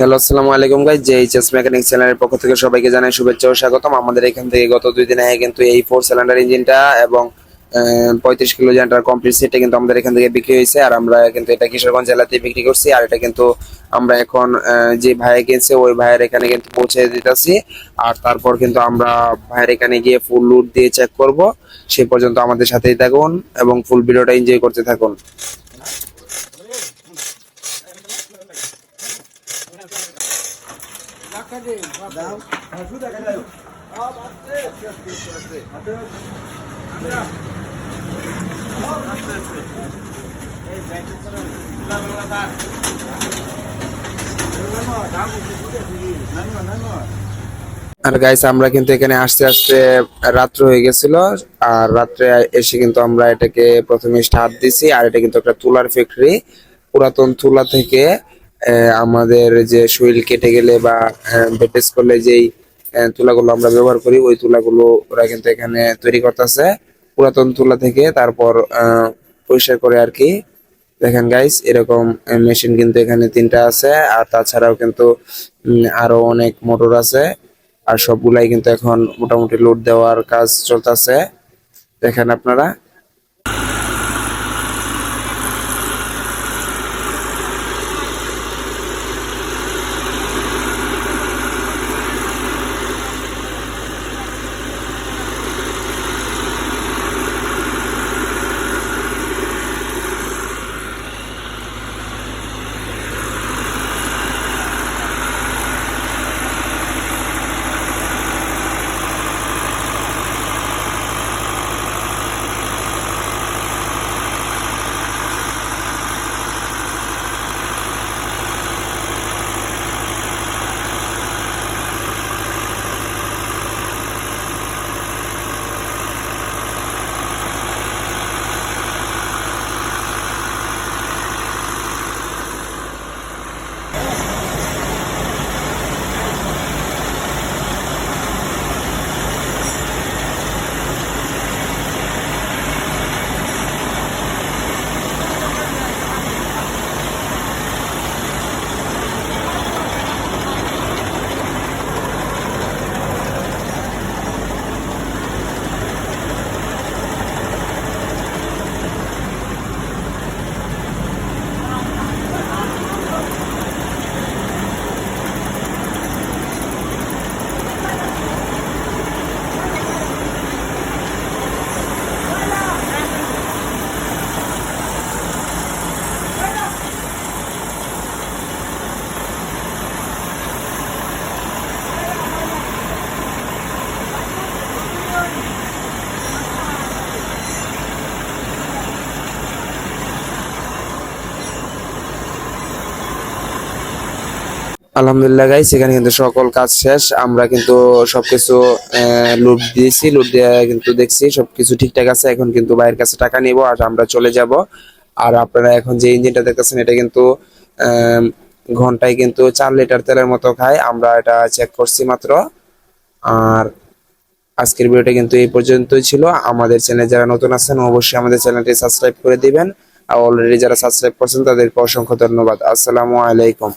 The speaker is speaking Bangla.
হ্যালো, আসসালামু আলাইকুম গাইজ যে এইচএস মেকানিক চ্যানেলের পক্ষ থেকে সবাইকে জানাই শুভেচ্ছা ও স্বাগতম। আমাদের এখান থেকে গত দুই দিন আগে কিন্তু এই ফোর সিলিন্ডার ইঞ্জিনটা এবং পঁয়ত্রিশ কিলো জেনারেটার কমপ্লিট সেটটা কিন্তু আমাদের এখান থেকে বিক্রি হয়েছে। আর আমরা কিন্তু এটা কিশোরগঞ্জ জেলাতে বিক্রি করছি। আর এটা কিন্তু আমরা এখন যে ভাইয়া কিনছে, ওই ভাইয়ের এখানে কিন্তু পৌঁছে দিতেছি। আর তারপর কিন্তু আমরা ভাইয়ের এখানে গিয়ে ফুল লুট দিয়ে চেক করব। সেই পর্যন্ত আমাদের সাথেই থাকুন এবং ফুল ভিডিওটা এনজয় করতে থাকুন। আর গাইস আমরা কিন্তু এখানে আস্তে আস্তে রাত্র হয়ে গেছিল, আর রাত্রে এসে কিন্তু আমরা এটাকে প্রথমে স্টার্ট দিছি, আর এটা কিন্তু একটা তুলার ফ্যাক্টরি পুরাতন তুলা থেকে আমাদের যে শরীর কেটে গেলে বা বেটেজ করলে যেই তুলাগুলো আমরা ব্যবহার করি, ওই তুলাগুলো ওরা কিন্তু এখানে তৈরি করতেছে। পুরাতন তুলা থেকে তারপর পরিষ্কার করে আর কি। দেখেন গাইস এরকম মেশিন কিন্তু এখানে তিনটা আছে, আর তাছাড়াও কিন্তু আরও অনেক মোটর আছে। আর সবগুলাই কিন্তু এখন মোটামুটি লোড দেওয়ার কাজ চলতেছে। দেখেন আপনারা। আলহামদুলিল্লাহ গাইস এখানে কিন্তু সকল কাজ শেষ। আমরা কিন্তু সবকিছু লুট দিয়েছি লুট দিয়ে কিন্তু দেখছি সবকিছু ঠিকঠাক আছে। এখন কিন্তু ভাইয়ের কাছে টাকা নিব আর আমরা চলে যাব। আর আপনারা এখন যে ইঞ্জিনটা দেখতেছেন, এটা কিন্তু ঘন্টায় কিন্তু চার লিটার তেলের মতো খায়। আমরা এটা চেক করছি মাত্র। আর আজকের ভিডিওটা কিন্তু এই পর্যন্তই ছিল। আমাদের চ্যানেল যারা নতুন আছেন, অবশ্যই আমাদের চ্যানেলটি সাবস্ক্রাইব করে দিবেন। আর অলরেডি যারা সাবস্ক্রাইব করছেন, তাদেরকে অসংখ্য ধন্যবাদ। আসসালামু আলাইকুম।